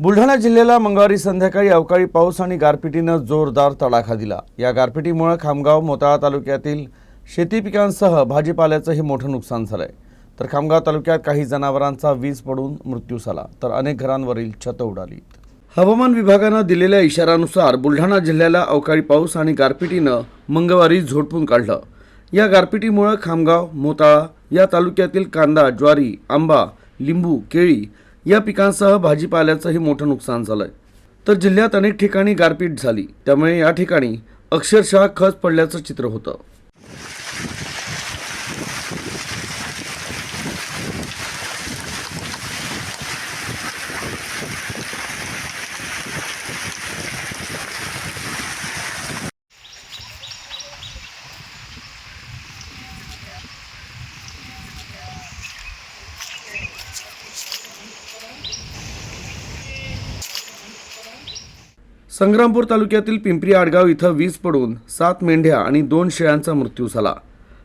बुलढाणा जिल्ह्याला मंगळवारी संध्याकाळी अवकाळी पाऊस आणि गारपिटीनं जोरदार तडाखा दिला. या गारपिटीमुळे खामगाव मोताळा तालुक्यातील शेती पिकांसह भाजीपाल्याचंही मोठं नुकसान झालंय. तर खामगाव तालुक्यात काही जनावरांचा वीज पडून मृत्यू झाला तर अनेक घरांवरील छत उडाली. हवामान विभागानं दिलेल्या इशाऱ्यानुसार बुलढाणा जिल्ह्याला अवकाळी पाऊस आणि गारपिटीनं मंगळवारी झोडपून काढलं. या गारपिटीमुळे खामगाव मोताळा या तालुक्यातील कांदा ज्वारी आंबा लिंबू केळी या पिकांसह भाजीपाल्याचंही मोठं नुकसान झालं आहे तर जिल्ह्यात अनेक ठिकाणी गारपीट झाली. त्यामुळे या ठिकाणी अक्षरशः खच पडल्याचं चित्र होतं. संग्रामपूर तालुक्यातील पिंपरी आडगाव इथं वीज पडून सात मेंढ्या आणि दोन शेळ्यांचा मृत्यू झाला.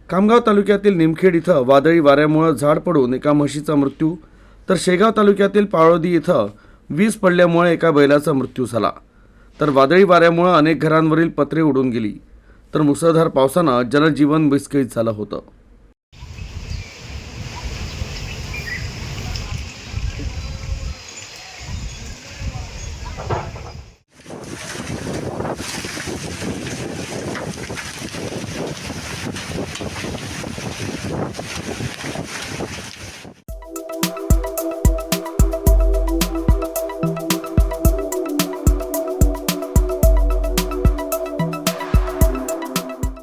खामगाव तालुक्यातील निमखेड इथं वादळी वाऱ्यामुळे झाड पडून एका म्हशीचा मृत्यू तर शेगाव तालुक्यातील पाळोदी इथं वीज पडल्यामुळे एका बैलाचा मृत्यू झाला. तर वादळी वाऱ्यामुळे अनेक घरांवरील पत्रे उडून गेली. तर मुसळधार पावसानं जनजीवन विस्कळीत झालं होतं.